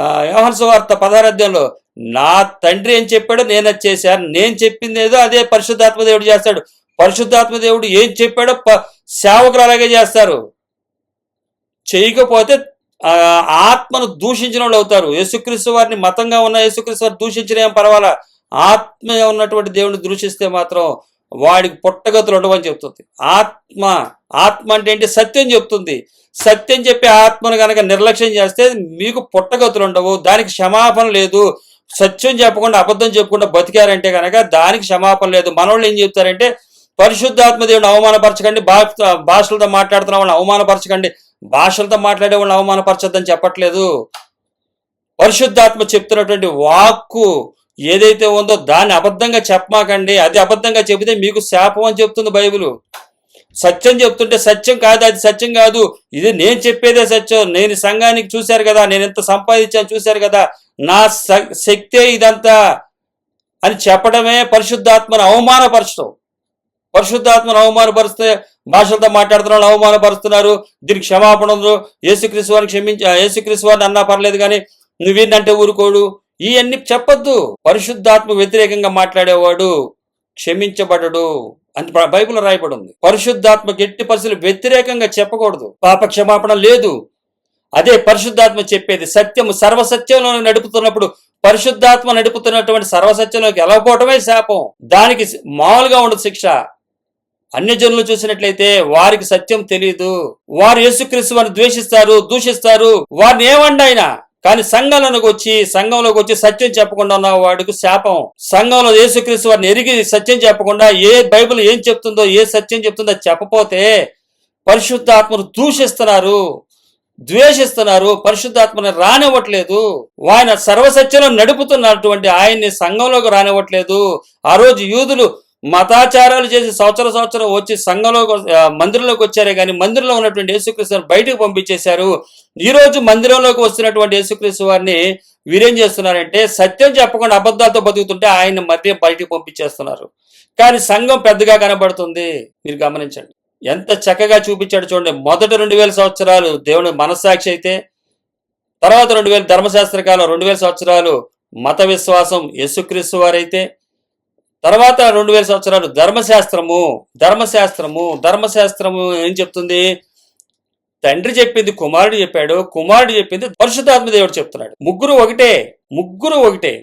వ్యవహార వార్త పదారాధ్యంలో నా తండ్రి ఏం చెప్పాడో నేను అది చేశాను. నేను చెప్పింది ఏదో అదే పరిశుద్ధాత్మ దేవుడు చేస్తాడు. పరిశుద్ధాత్మ దేవుడు ఏం చెప్పాడో ప- సేవకులు అలాగే చేస్తారు. చేయకపోతే ఆ, ఆత్మను దూషించిన వాళ్ళు అవుతారు. యేసుక్రీస్తు వారిని మతంగా ఉన్న యేసుక్రీస్తు వారిని దూషించిన ఏం పర్వాలా? ఆత్మ ఉన్నటువంటి దేవుని దూషిస్తే మాత్రం వాడికి పుట్టగతులు ఉండవని చెప్తుంది. ఆత్మ ఆత్మ అంటే ఏంటి? సత్యం చెప్తుంది. సత్యం చెప్పే ఆత్మను కనుక నిర్లక్ష్యం చేస్తే మీకు పుట్టగతులు ఉండవు దానికి క్షమాపణ లేదు. సత్యం చెప్పకుండా అబద్ధం చెప్పకుండా బతికారంటే కనుక దానికి క్షమాపణ లేదు. మనోళ్ళు ఏం చెప్తారంటే పరిశుద్ధాత్మ దేవుని అవమానపరచకండి భా భాషలతో మాట్లాడుతున్న వాళ్ళని అవమానపరచకండి. భాషలతో మాట్లాడే వాళ్ళని అవమానపరచొద్దని చెప్పట్లేదు. పరిశుద్ధాత్మ చెప్తున్నటువంటి వాక్కు ఏదైతే ఉందో దాన్ని అబద్ధంగా చెప్పమాకండి. అది అబద్ధంగా చెబితే మీకు శాపం అని చెప్తుంది బైబిల్. సత్యం చెప్తుంటే సత్యం కాదు అది సత్యం కాదు. ఇది నేను చెప్పేదే సత్యం. నేను సంఘానికి చూశారు కదా నేను ఎంత సంపాదించాను చూశారు కదా. నా శక్తే ఇదంతా అని చెప్పడమే పరిశుద్ధాత్మను అవమానపరచడం పరిశుద్ధాత్మను అవమానపరిస్తే భాషలతో మాట్లాడుతున్నారు అవమానపరుస్తున్నారు. దీనికి క్షమాపణ ఉందో యేసుక్రీస్తు వారిని క్షమించ యేసుక్రీస్తు వారిని అన్నా పర్లేదు కానీ నువ్వేంటంటే ఊరుకోడు. ఇవన్నీ చెప్పొద్దు. పరిశుద్ధాత్మ వ్యతిరేకంగా మాట్లాడేవాడు క్షమించబడడు అని బ- రాయబడి ఉంది పరిశుద్ధాత్మ గట్టి పరిస్థితులు వ్యతిరేకంగా చెప్పకూడదు. పాప క్షమాపణ లేదు. అదే పరిశుద్ధాత్మ చెప్పేది సత్యము సర్వసత్యంలో నడుపుతున్నప్పుడు పరిశుద్ధాత్మ నడుపుతున్నటువంటి సర్వసత్యంలోకి వెళ్ళకపోవటమే శాపం. దానికి మామూలుగా ఉండదు శిక్ష. అన్యజనులు చూసినట్లయితే వారికి సత్యం తెలియదు వారు యేసుక్రీస్తు వారిని ద్వేషిస్తారు దూషిస్తారు. వారిని ఏమండి ఆయన? కానీ సంఘంలోకి వచ్చి సంఘంలోకి వచ్చి సత్యం చెప్పకుండా ఉన్న వాడికి శాపం. సంఘంలో యేసుక్రీస్తు వారిని ఎరిగి సత్యం చెప్పకుండా ఏ బైబిల్ ఏం చెప్తుందో ఏ సత్యం చెప్తుందో చెప్పపోతే పరిశుద్ధాత్మను దూషిస్తున్నారు ద్వేషిస్తున్నారు పరిశుద్ధాత్మని రానివ్వట్లేదు. ఆయన సర్వసత్యంలో నడుపుతున్నటువంటి ఆయన్ని సంఘంలోకి రానివ్వట్లేదు. ఆ రోజు యూదులు మతాచారాలు చేసి సంవత్సర సంవత్సరం వచ్చి సంఘంలో మందిరంలోకి వచ్చారే కానీ మందిరంలో ఉన్నటువంటి యేసుక్రీస్తు బయటకు పంపించేశారు. ఈ రోజు మందిరంలోకి వస్తున్నటువంటి యేసుక్రీస్తు వారిని వీరేం చేస్తున్నారంటే సత్యం చెప్పకుండా అబద్ధాలతో బతుకుతుంటే ఆయన మధ్య బయటకు పంపించేస్తున్నారు. కానీ సంఘం పెద్దగా కనబడుతుంది. మీరు గమనించండి. ఎంత చక్కగా చూపించాడు చూడండి. మొదటి రెండు వేల సంవత్సరాలు దేవుని మనస్సాక్షి అయితే తర్వాత రెండు వేల ధర్మశాస్త్ర కాలం రెండు వేల సంవత్సరాలు మత విశ్వాసం యేసుక్రీస్తు వారైతే తర్వాత రెండు వేల సంవత్సరాలు ధర్మశాస్త్రము ధర్మశాస్త్రము ధర్మశాస్త్రము ఏం చెప్తుంది? తండ్రి చెప్పింది కుమారుడు చెప్పాడు కుమారుడు చెప్పింది పరిశుద్ధాత్మ దేవుడు చెప్తున్నాడు. ముగ్గురు ఒకటే ముగ్గురు ఒకటే.